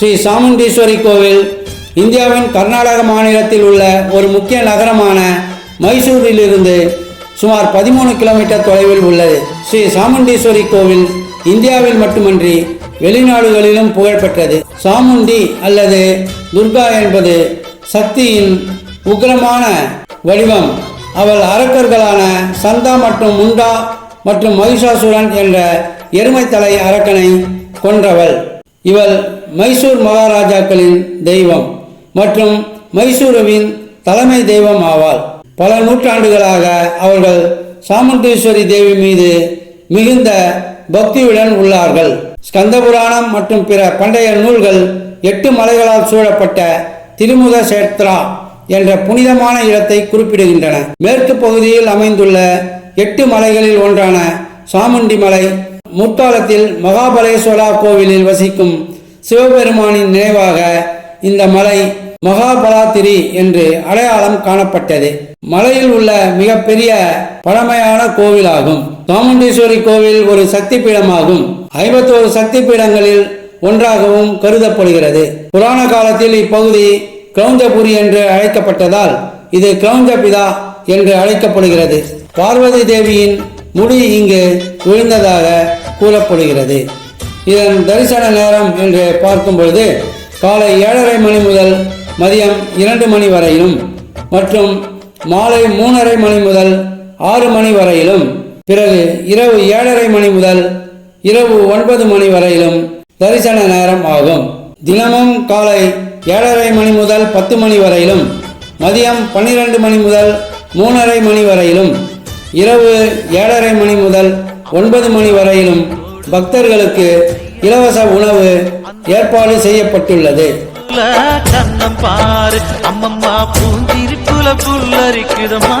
ஸ்ரீ சாமுண்டீஸ்வரி கோவில் இந்தியாவின் கர்நாடக மாநிலத்தில் உள்ள ஒரு முக்கிய நகரமான மைசூரிலிருந்து சுமார் பதிமூணு கிலோமீட்டர் தொலைவில் உள்ளது. ஸ்ரீ சாமுண்டீஸ்வரி கோவில் இந்தியாவில் மட்டுமன்றி வெளிநாடுகளிலும் புகழ்பெற்றது சாமுண்டி அல்லது துர்கா என்பது சக்தியின் உக்கிரமான வடிவம். அவள் அரக்கர்களான சந்தா மற்றும் முண்டா மற்றும் மகிஷாசுரன் என்ற எருமைத்தலை அரக்கனை கொன்றவள். இவள் மைசூர் மகாராஜாக்களின் தெய்வம் மற்றும் மைசூருவின் தலைமை தெய்வம் ஆவாள் பல நூற்றாண்டுகளாக அவர்கள் சாமுண்டீஸ்வரி தேவி மீது மிகுந்த பக்தியுடன் உள்ளார்கள். ஸ்கந்தபுராணம் மற்றும் பிற பண்டைய நூல்கள் எட்டு மலைகளால் சூழப்பட்ட திருமுக சேத்ரா என்ற புனிதமான இடத்தை குறிப்பிடுகின்றன. மேற்கு பகுதியில் அமைந்துள்ள எட்டு மலைகளில் ஒன்றான சாமுண்டி மலை முற்காலத்தில் மகாபலேஸ்வரா கோவிலில் வசிக்கும் சிவபெருமானின் நினைவாக இந்த மலை மகாபலாத்திரி என்று அடையாளம் காணப்பட்டது. மலையில் உள்ள மிகப்பெரிய பழமையான கோவிலாகும். சாமுண்டீஸ்வரி கோவில் ஒரு சக்தி பீடமாகும் ஐம்பத்தோரு சக்தி பீடங்களில் ஒன்றாகவும் கருதப்படுகிறது. புராண காலத்தில் இப்பகுதி கிரௌஞ்சபுரி என்று அழைக்கப்பட்டதால் இது கிரௌஞ்சபிதா என்று அழைக்கப்படுகிறது. பார்வதி தேவியின் முடி இங்கு விழுந்ததாக கூறப்படுகிறது. இதன் தரிசன நேரம் என்று பார்க்கும் பொழுது காலை ஏழரை மணி முதல் மதியம் இரண்டு மணி வரையிலும் மற்றும் மாலை மூணரை மணி முதல் ஆறு மணி வரையிலும் பிறகு இரவு ஏழரை மணி முதல் இரவு ஒன்பது மணி வரையிலும் தரிசன நேரம் ஆகும். தினமும் காலை ஏழரை மணி முதல் பத்து மணி வரையிலும் மதியம் பன்னிரண்டு மணி முதல் மூணரை மணி வரையிலும் இரவு ஏழரை மணி முதல் ஒன்பது மணி வரையிலும் பக்தர்களுக்கு இலவச உணவு ஏற்பாடு செய்யப்பட்டுள்ளது. கண்ணம் பாரு அம்மம்மா பூஞ்சிரிப்புல புல்லரிக்குதம்மா.